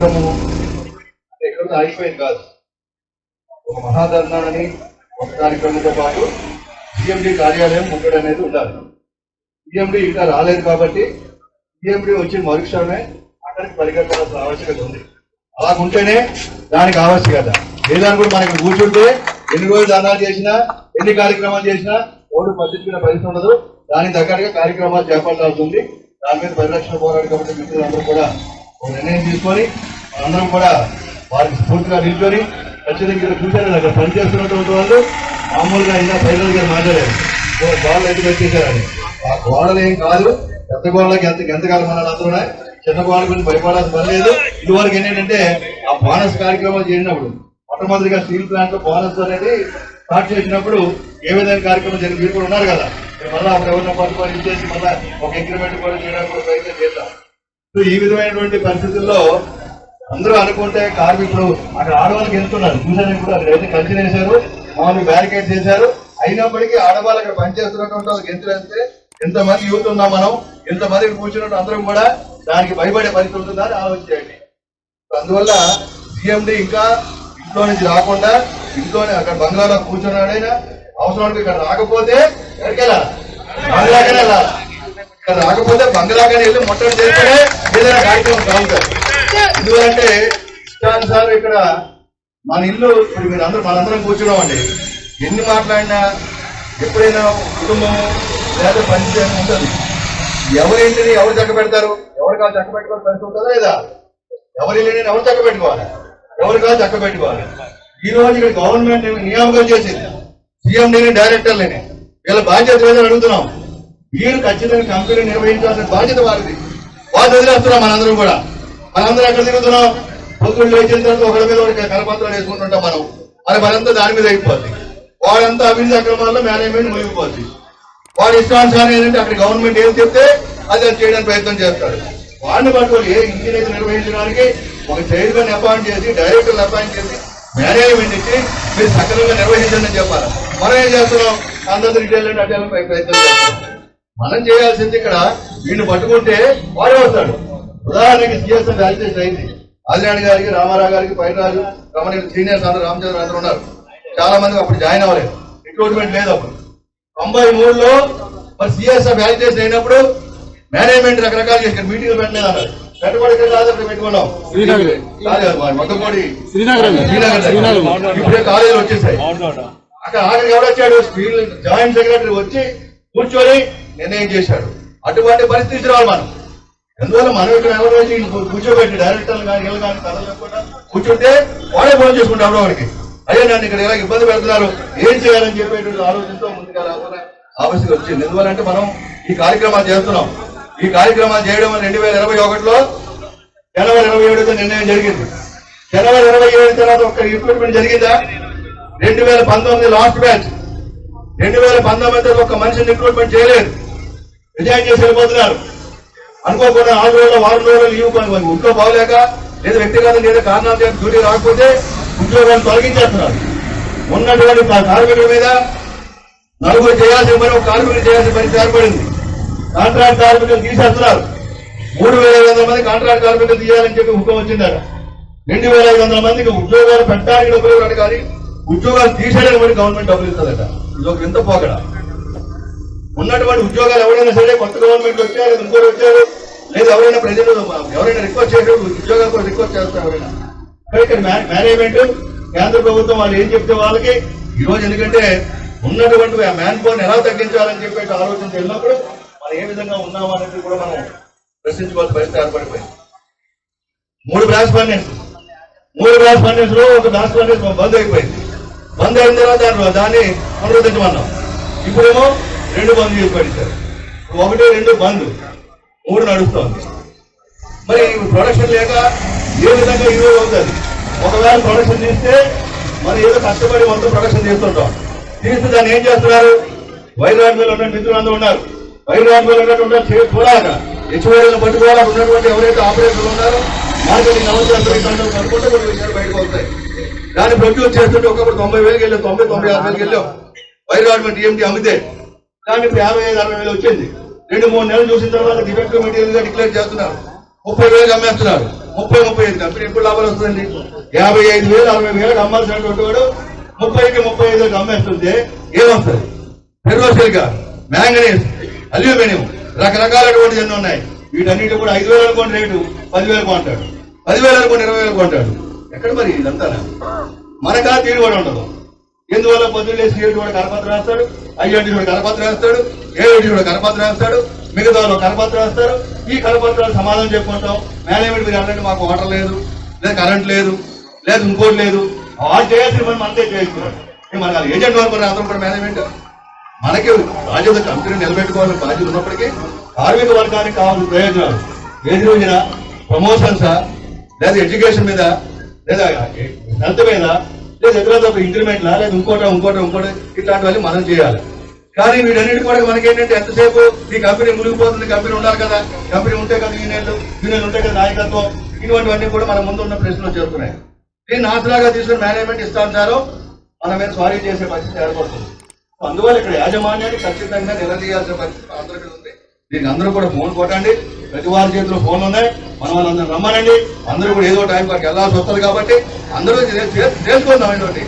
కార్యక్రమము ఆగిపోయింది కాదు. ఒక మహాధర్నాన్ని ఒక కార్యక్రమంతో పాటు సిఎండి కార్యాలయం ముట్టడి అనేది ఉండాలి. సిఎండి ఇంకా రాలేదు కాబట్టి సిఎండి వచ్చి మరుక్షణమే అక్కడికి పరిగెత్తాల్సిన ఆవశ్యకత ఉంది. అలా ఉంటేనే దానికి ఆవశ్యకత. లేదని కూడా మనకి కూర్చుంటే ఎన్ని రోజులు దానాలు చేసినా ఎన్ని కార్యక్రమాలు చేసినా ఓటు పట్టించుకునే పరిస్థితి ఉండదు. దానికి తగ్గట్టుగా కార్యక్రమాలు చేపట్టాల్సి ఉంది. దాని మీద పరిరక్షణ పోరాడు కాబట్టి మిత్రులందరూ కూడా ఒక నిర్ణయం తీసుకొని అందరం కూడా వారికి స్ఫూర్తిగా నిల్చొని ఖచ్చితంగా ఇక్కడ చూశారు అక్కడ పనిచేస్తున్నటువంటి వాళ్ళు మామూలుగా అయినా పైన గారు మాట్లాడారు. గోడలు ఎటు పెట్టేశారని ఆ గోడలు ఏం కాదు పెద్ద గోడలకి ఎంత ఎంతకాలం మన అందరూ చిన్న గోడల గురించి భయపడాల్సిన పని లేదు. ఇదివరకు ఏంటంటే ఆ బోనస్ కార్యక్రమాలు చేసినప్పుడు మొట్టమొదటిగా స్టీల్ ప్లాంట్లో బోనస్ అనేది స్టార్ట్ చేసినప్పుడు ఏ విధంగా కార్యక్రమం జరిగింది మీరు కూడా ఉన్నారు కదా. మీరు మళ్ళీ అప్పుడు ఎవరినో పట్టుకొని ఇచ్చేసి మళ్ళీ ఒక ఇంక్రిమెంట్ కూడా చేయడానికి కూడా ప్రయత్నం చేద్దాం. సో ఈ విధమైనటువంటి పరిస్థితుల్లో అందరూ అనుకుంటే కార్మికులు అక్కడ ఆడవాళ్ళకి వెళ్తున్నారు చూసాను కూడా అక్కడ అయితే కంచె వేశారు మామూలు బ్యారికేడ్ చేశారు అయినప్పటికీ ఆడవాళ్ళు అక్కడ పనిచేస్తున్నటువంటి వాళ్ళకి ఎంత వెళ్తే ఎంతమంది యూత్ ఉన్నాం మనం ఎంతమంది కూర్చున్నట్టు అందరం కూడా దానికి భయపడే పరిస్థితి ఉంటుందని ఆలోచించండి. అందువల్ల సీఎండి ఇంకా ఇంట్లో నుంచి రాకుండా ఇంట్లోనే అక్కడ బంగ్లాలో కూర్చున్నాడైనా అవసరానికి ఇక్కడ రాకపోతే ఎక్కడికి వెళ్ళాలి బంగ్లాకనే వెళ్ళాలి. ఇక్కడ రాకపోతే బంగ్లాకనే వెళ్ళి మొట్టమొదటి చేస్తేనే ఏదైనా కార్యక్రమం కావుతారు ఎందుకంటే ఇష్టానుసారం ఇక్కడ మన ఇల్లు ఇప్పుడు మీరు అందరూ మనందరం కూర్చున్నామండి. ఎన్ని మాట్లాడినా ఎప్పుడైనా కుటుంబం లేదా పనిచేయడం ఉంటుంది. ఎవరింటిని ఎవరు చక్క పెడతారు ఎవరు కాదు చక్క పెట్టుకోవాలి పరిస్థితి ఉంటుందా లేదా? ఎవరి ఇల్లుని ఎవరు చక్క పెట్టుకోవాలి ఎవరు కాదు చక్క పెట్టుకోవాలి ఈ రోజు ఇక్కడ గవర్నమెంట్ నియామకం చేసింది. సీఎండీని డైరెక్టర్లని వీళ్ళ బాధ్యత లేదని అడుగుతున్నాం. వీరు ఖచ్చితంగా కంపెనీ నిర్వహించాల్సిన బాధ్యత వారిది. వాళ్ళు వదిలేస్తున్నాం మనందరం కూడా. మనందరం ఎక్కడ తిరుగుతున్నాం? పొద్దున్న లేచిన తర్వాత ఒకరి మీద ఒకటి కరపత్రాలు వేసుకుంటుంటాం మనం. మరి మనంతా దాని మీద అయిపోద్ది. వాళ్ళంతా అభివృద్ధి అక్రమాల్లో మేనేజ్మెంట్ మునిగిపోద్ది. వాడు ఇష్టానుసారం ఏంటంటే అక్కడ గవర్నమెంట్ ఏం చెప్తే అది అది చేయడానికి ప్రయత్నం చేస్తాడు. వాడిని పట్టుకొని ఏ ఇంజనీర్ నిర్వహించడానికి ఒక చైర్మన్ అపాయింట్ చేసి డైరెక్టర్ అపాయింట్ చేసి మేనేజ్మెంట్ ఇచ్చి మీరు సక్రమంగా నిర్వహించండి అని చెప్పాలి. మనం ఏం చేస్తున్నాం? అందరూ ఇటు వెళ్ళండి అటు ప్రయత్నం చేస్తాం మనం చేయాల్సింది ఇక్కడ వీళ్ళు పట్టుకుంటే వాడే వస్తాడు. ఉదాహరణకి సిఎస్ఎం వ్యాలిడేషన్ అయింది ఆదినాయుడు గారికి రామారావు గారికి పైరాజు రమణ సీనియర్స్ అందరూ రామచంద్ర అందరూ ఉన్నారు. చాలా మంది అప్పుడు జాయిన్ అవ్వలేదు. రిక్రూట్మెంట్ లేదు అప్పుడు. తొంభై మూడులో మరి సిఎస్ఎఫ్ వ్యాలిడేషన్ అయినప్పుడు మేనేజ్మెంట్ రకరకాల చేసి మీటింగ్లు పెట్టలేదు అన్నారు. ఇప్పుడే కాలేజీలు వచ్చేసాయి. అక్కడ ఆఖరికి ఎవడొచ్చాడు స్పీడ్ జాయింట్ సెక్రటరీ వచ్చి కూర్చొని నిర్ణయం చేశాడు. అటువంటి పరిస్థితి రావాలి మనం. ఎందువల్ల మనం ఇక్కడ ఎవరైతే కూర్చోబెట్టి డైరెక్టర్లు కానీ కానీ కథలు చెప్పకుండా కూర్చుంటే వాడే ఫోన్ చేసుకుంటాం వాడికి. అయ్యా నన్ను ఇక్కడ ఇలా ఇబ్బంది పెడుతున్నారు ఏం చేయాలని చెప్పేటువంటి ఆలోచనతో ముందుగా రావాలని ఆవశ్యకత వచ్చింది. ఎందువల్లంటే మనం ఈ కార్యక్రమాలు చేస్తున్నాం. ఈ కార్యక్రమాలు చేయడం వల్ల రెండు వేల ఇరవై ఒకటిలో జనవరి ఇరవై ఏడుతో నిర్ణయం జరిగింది. జనవరి ఇరవై ఏడు తర్వాత ఒక్క రిక్రూట్మెంట్ జరిగిందా? రెండు వేల పంతొమ్మిది లాస్ట్ బ్యాచ్ రెండు వేల పంతొమ్మిది ఒక మనిషిని రిక్రూట్మెంట్ చేయలేదు. రిజైన్ చేసి వెళ్ళిపోతున్నారు. అనుకోకుండా ఆరు రోజులు వారం రోజులు లీవ్ కొని ఇంట్లో బాగలేక లేదా వ్యక్తిగత లేదా కారణాలు చేత డ్యూటీ రాకపోతే ఉద్యోగాన్ని తొలగించేస్తున్నారు. ఉన్నటువంటి కార్మికుల మీద నలుగురు చేయాల్సిన పని ఒక కార్మికులు చేయాల్సిన పని ఏర్పడింది. కాంట్రాక్ట్ కార్మికులు తీసేస్తున్నారు. మూడు వేల ఐదు వందల మంది కాంట్రాక్ట్ కార్మికులు తీయాలని చెప్పి హుకం వచ్చిందట. రెండు వేల ఐదు వందల మందికి ఉద్యోగాలు పెట్టడానికి డబ్బులు కానీ ఉద్యోగాలు తీసేయడానికి మరి గవర్నమెంట్ డబ్బులు ఇస్తుందట. ఇది ఒక ఎంత పోకడా. ఉన్నటువంటి ఉద్యోగాలు ఎవరైనా సరే కొత్త గవర్నమెంట్ వచ్చారు ఇంకోటి వచ్చారు లేదు ఎవరైనా ప్రజలు ఎవరైనా రిక్వెస్ట్ చేశారు ఉద్యోగాల కోసం రిక్వెస్ట్ చేస్తారు ఎవరైనా. కానీ ఇక్కడ మేనేజ్మెంట్ కేంద్ర ప్రభుత్వం వాళ్ళు ఏం చెప్తే వాళ్ళకి ఈరోజు రోజు ఎందుకంటే ఉన్నటువంటి ఆ మ్యాన్ పవర్ని ఎలా తగ్గించాలని చెప్పేసి ఆలోచన వెళ్ళినప్పుడు మనం ఏ విధంగా ఉన్నాం అనేది కూడా మనం ప్రశ్నించుకోవాల్సిన పరిస్థితి ఏర్పడిపోయింది. మూడు బ్రాంచ్ ఫండెన్స్ మూడు బ్రాంచ్ ఫండెన్స్లో ఒక బ్రాంచ్ ఫండెన్స్ బంద్ అయిపోయింది. బంద్ అయిన తర్వాత దాన్ని- దాన్ని పునరుద్ధరించమన్నాం. ఇప్పుడేమో రెండు బంద్ చేసి పెట్టారు ఒకటి రెండు బంద్ మూడు నడుస్తుంది మరి ప్రొడక్షన్ లేక ఏ విధంగా ఈరోజు అవుతుంది? ఒకవేళ ప్రొడక్షన్ తీస్తే మరి ఏదో కష్టపడి మొత్తం ప్రొడక్షన్ చేస్తుంటాం. తీస్తే దాన్ని ఏం చేస్తున్నారు? వైరాడ్ మీద ఉన్న మిత్రులందరూ ఉన్నారు. వైరాడ్ ఉన్నటువంటి చే- చూడాక హెచ్ఓఎల్ పట్టుకోవాలి? ఉన్నటువంటి ఎవరైతే ఆపరేటర్లు ఉన్నారో మార్కెటింగ్ అవసరం కనుక్కుంటే కొన్ని విషయాలు బయటకు వస్తాయి. దాన్ని ప్రొడ్యూస్ చేస్తుంటే ఒకప్పుడు తొంభై వేలకు వెళ్ళాం తొంభై తొంభై ఆరు వేలకు వెళ్ళాం. వైరాడ్ మీద టీఎంటీ అమ్మితే కానీ ఇప్పుడు యాభై ఐదు అరవై వేలు వచ్చింది. రెండు మూడు నెలలు చూసిన తర్వాత డిఫెక్టివ్ మెటీరియల్గా డిక్లేర్ చేస్తున్నారు. ముప్పై వేలు అమ్మేస్తున్నారు. ముప్పై ముప్పై ఐదు కంపెనీ ఎప్పుడు లాభాలు వస్తుందండి? యాభై ఐదు వేలు అరవై వేలు అమ్మాల్సినటువంటి వాడు ముప్పైకి ముప్పై ఐదు అమ్మేస్తుంటే ఏమొస్తుంది? ఫెర్రోసిలికా మ్యాంగనీస్ అల్యూమినియం రకరకాలటువంటి ఎన్ని ఉన్నాయి. వీటన్నిటి కూడా ఐదు వేలు అనుకోండి రేటు పదివేలు కొంటాడు. పదివేలు అనుకోండి ఇరవై వేలు కొంటాడు. ఎక్కడ మరి ఇదంతా మనకా తీరు కూడా ఉండదు. ఎందువల్ల పొద్దున్నే ఏడు కూడా కరపత్రం వేస్తాడు ఐఎన్టీ కూడా కరపత్రం వేస్తాడు ఏడు కూడా కరపత్రం వేస్తాడు మిగతా వాళ్ళు కరపత్రం వేస్తారు ఈ కరపత్రాలు సమాధానం చెప్పుకుంటాం. మేనేజ్మెంట్ మీరు అన్నట్టు మాకు వాటర్ లేదు లేదు కరెంట్ లేదు లేదు ఇంకోటి లేదు. వాళ్ళు చేయాల్సిన పని మనకే చేస్తున్నారు మన ఏజెంట్ వరకు అందరం కూడా మేనేజ్మెంట్. మనకి బాధ్యత కంపెనీ నిలబెట్టుకోవాలని బాధ్యత ఉన్నప్పటికీ కార్మిక వర్గానికి కావాల్సిన ప్రయోజనాలు. ఏది రోజున ప్రమోషన్సా లేదా ఎడ్యుకేషన్ మీద లేదా హెల్త్ మీద లేదు ఎదురుగా ఒక ఇంక్రిమెంట్లా లేదు ఇంకోట ఇంకోట ఇంకోటి ఇట్లాంటివన్నీ మనం చేయాలి. కానీ వీటన్నిటి కూడా మనకేంటంటే ఎంతసేపు ఈ కంపెనీ మునిగిపోతుంది కంపెనీ ఉండాలి కదా కంపెనీ ఉంటే కదా యూనియన్లు యూనియన్లు ఉంటే కదా నాయకత్వం ఇటువంటివన్నీ కూడా మన ముందు ఉన్న ప్రశ్నలు చేస్తున్నాయి దీన్ని ఆసరాగా తీసుకుని మేనేజ్మెంట్ ఇస్తాను మన మీద స్వారీ చేసే పరిస్థితి ఏర్పడుతుంది. అందువల్ల ఇక్కడ యాజమాన్యాన్ని ఖచ్చితంగా నిలదీయాల్సిన పరిస్థితి అందరికీ ఉంది. దీనికి అందరూ కూడా ఫోన్ కొట్టండి. ప్రతి వారి చేతిలో ఫోన్లు ఉన్నాయి. మన వాళ్ళందరూ రమ్మనండి అందరూ కూడా ఏదో టైం వరకు వెళ్ళాల్సి వస్తుంది కాబట్టి అందరూ చేసుకుందాం ఏంటంటే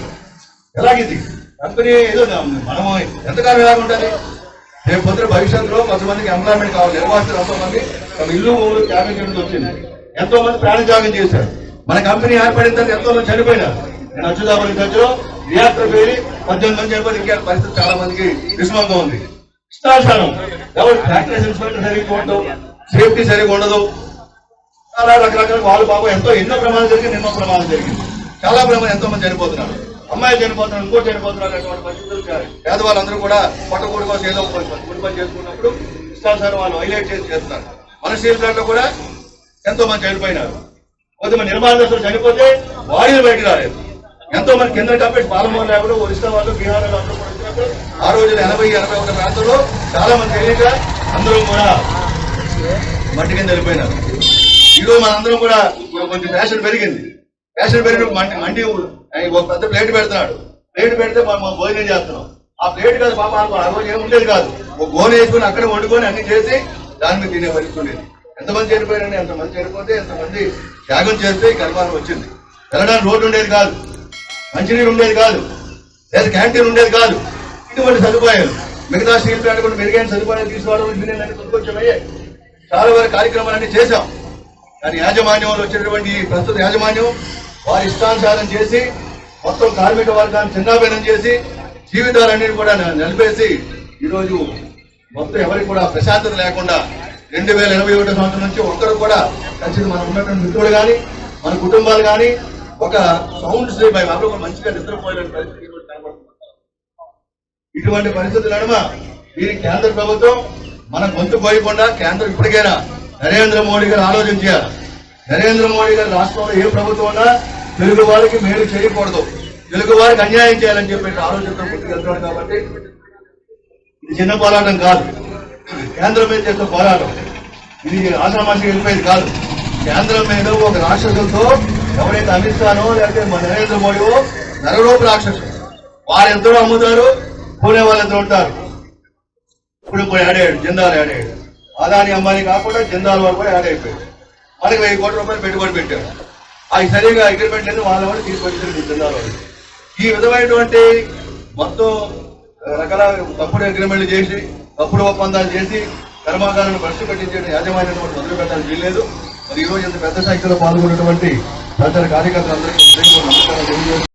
ఎలాగింది కంపెనీ ఏదో మనం ఎంతకాలం ఎలా ఉండాలి? రేపు పొద్దున భవిష్యత్తులో కొంతమందికి ఎంప్లాయ్మెంట్ కావాలి. నిర్వాసితులు ఎంతో మంది తమ ఇల్లు ఊరు త్యాగం చేయడం వచ్చింది. ఎంతో మంది ప్రాణత్యాగం చేశారు. మన కంపెనీ ఏర్పడిన తర్వాత ఎంతో మంది చనిపోయినారు. నేను అచ్చుదాపల్లి దగ్గర రియాక్టర్ పేరి పద్దెనిమిది మంది చనిపోయి ఇంకా పరిస్థితి చాలా మందికి విషమంగా ఉంది. ఇష్టానుసారం ఎవరు ఫ్యాక్టరీస్ ఇన్స్పెక్టర్ సరిగ్గా ఉండదు సేఫ్టీ సరిగ్గా ఉండదు చాలా రకరకాల వాళ్ళు పాపం ఎంతో ఎన్నో ప్రమాదం జరిగింది ఎన్నో ప్రమాదం జరిగింది చాలా ప్రమాదం ఎంతో మంది చనిపోతున్నారు. అమ్మాయి చనిపోతున్నారు ఇంకోటి చనిపోతున్నారు అటువంటి పరిస్థితులు పేదవాళ్ళందరూ కూడా పట్టకూడి కోసం ఏదో ఒక పని- పని చేసుకున్నప్పుడు ఇష్టానుసారం వాళ్ళు హైలైట్ చేసి చేస్తున్నారు మన స్టీల్ కూడా ఎంతో మంది చనిపోయినారు. కొంతమంది నిర్మాణస్తులు చనిపోతే వాయులు బయటకు రాలేదు. ఎంతో మంది కింద కాబట్టి పాలమూరు లేకుండా ఒరిస్సా వాళ్ళు బీహార్ వాళ్ళు అందరూ వచ్చినప్పుడు ఆ రోజున ఎనభై ఎనభై ఒక ప్రాంతంలో చాలా మంది తెలియక అందరూ కూడా మట్టి కింద వెళ్ళిపోయినారు. ఈ మనందరం కూడా కొంచెం ఫ్యాషన్ పెరిగింది. ఫ్యాషన్ పెరిగిన మండి మండి ఒక పెద్ద ప్లేట్ పెడుతున్నాడు. ప్లేట్ పెడితే మనం భోజనం చేస్తున్నాం. ఆ ప్లేట్ కాదు పాప అనుకో ఆ రోజు ఏమి ఉండేది కాదు. ఒక గోనె వేసుకుని అక్కడ వండుకొని అన్ని చేసి దాని మీద తినే పరిస్థితి ఎంతమంది చనిపోయారని ఎంతమంది చనిపోతే ఎంతమంది త్యాగం చేస్తే ఈ కర్మానం వచ్చింది. వెళ్ళడానికి రోడ్డు ఉండేది కాదు. మంచినీరు ఉండేది కాదు. లేదా క్యాంటీన్ ఉండేది కాదు. ఇటువంటి సదుపాయాలు. మిగతా స్టీల్ ప్లాంట్ కూడా మెరుగైన సదుపాయాలు తీసుకోవడం యూనియన్ అన్ని కొంచెం చాలా వరకు కార్యక్రమాలన్నీ చేశాం. కానీ యాజమాన్యంలో వచ్చినటువంటి ప్రస్తుత యాజమాన్యం వారి ఇష్టానుసారం చేసి మొత్తం కార్మిక వర్గాన్ని చిన్నాభిన్నం చేసి జీవితాలన్నిటి కూడా నిలిపేసి ఈరోజు మొత్తం ఎవరికి కూడా ప్రశాంతత లేకుండా రెండు వేల ఇరవై ఒకటో సంవత్సరం నుంచి ఒక్కరు కూడా ఖచ్చితంగా మనం ఉన్నటువంటి మిత్రులు కానీ మన కుటుంబాలు కానీ ఒక సౌండ్ స్లీప్ అయి వాళ్ళు మంచిగా నిద్రపోయే పరిస్థితి ఇటువంటి పరిస్థితుల నడుమ దీనికి కేంద్ర ప్రభుత్వం మన గొంతు పోయకుండా కేంద్రం ఇప్పటికైనా నరేంద్ర మోడీ గారు ఆలోచన చేయాలి. నరేంద్ర మోడీ గారు రాష్ట్రంలో ఏ ప్రభుత్వం ఉన్నా తెలుగు వారికి మేలు చేయకూడదు. తెలుగు వారికి అన్యాయం చేయాలని చెప్పి ఆలోచనతో ముందుకెళ్తున్నాడు కాబట్టి ఇది చిన్న పోరాటం కాదు. కేంద్రం మీద చేసిన పోరాటం. ఇది ఆశ్రమానికి వెళ్ళిపోయేది కాదు. కేంద్రం మీద ఒక రాక్షసులతో ఎవరైతే అమిత్ షానో లేకపోతే మన నరేంద్ర మోడీవో నరలోపు రాక్షసు వారు ఎంతో అమ్ముతారు పూణే వాళ్ళు ఉంటారు. ఇప్పుడు ఇప్పుడు యాడ్ జిందాలు జిందాల్ అదాని అమ్మాయి కాకుండా జిందాల్ వాళ్ళు కూడా యాడ్ అయిపోయాడు మనకి వెయ్యి కోట్ల రూపాయలు పెట్టుబడి పెట్టారు. అవి సరిగా అగ్రిమెంట్ లేదు వాళ్ళ వాళ్ళు తీసుకొచ్చారు జిందాల్ వాళ్ళు ఈ విధమైనటువంటి మొత్తం రకాల తప్పుడు అగ్రిమెంట్లు చేసి తప్పుడు ఒప్పందాలు చేసి కర్మాగారాన్ని భ్రష్టు పెట్టించే యాజమాన్యటువంటి మొదలు పెట్టాలని వీల్లేదు మరి ఈరోజు రోజు ఇంత పెద్ద సంఖ్యలో పాల్గొన్నటువంటి ప్రజల కార్యకర్తలందరికీ నమస్కారం